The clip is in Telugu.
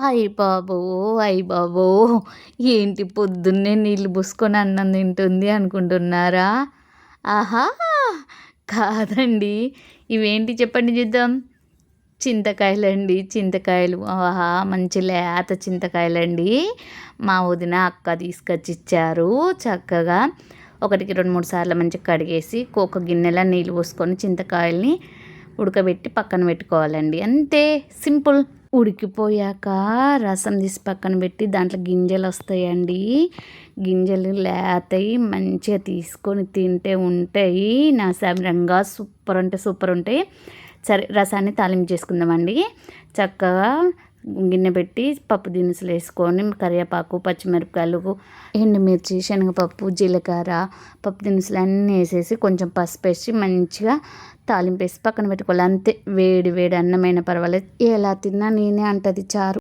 అయ్య బాబో అయ్య బాబో ఏంటి పొద్దున్నే నీళ్ళు పూసుకొని అన్నం తింటుంది అనుకుంటున్నారా? ఆహా! కాదండి. ఇవేంటి చెప్పండి చూద్దాం. చింతకాయలండి చింతకాయలు. ఆహా! మంచి లేత చింతకాయలండి. మా వదిన అక్క తీసుకొచ్చి ఇచ్చారు చక్కగా. ఒకటికి రెండు మూడు సార్లు మంచిగా కడిగేసి కోక గిన్నెలో నీళ్ళు పోసుకొని చింతకాయల్ని ఉడకబెట్టి పక్కన పెట్టుకోవాలండి. అంతే. సింపుల్. ఉడికిపోయాక రసం తీసి పక్కన పెట్టి దాంట్లో గింజలు వస్తాయండి. గింజలు లేతాయి మంచిగా తీసుకొని తింటే ఉంటాయి. నా సమరంగా సూపర్ అంటే సూపర్ ఉంటాయి. సరే రసాన్ని తాలింపు చేసుకుందామండి. చక్కగా గిన్నె పెట్టి పప్పు దినుసులు వేసుకొని కరివేపాకు పచ్చిమిరపకాయలు ఎండుమిర్చి శనగపప్పు జీలకర్ర పప్పు దినుసులు అన్నీ వేసేసి కొంచెం పసుపు వేసి మంచిగా తాలింపు వేసి పక్కన పెట్టుకోవాలి. అంతే వేడి వేడి అన్నమైన పర్వాలేదు. ఎలా తిన్నా నేనే అంటది చారు.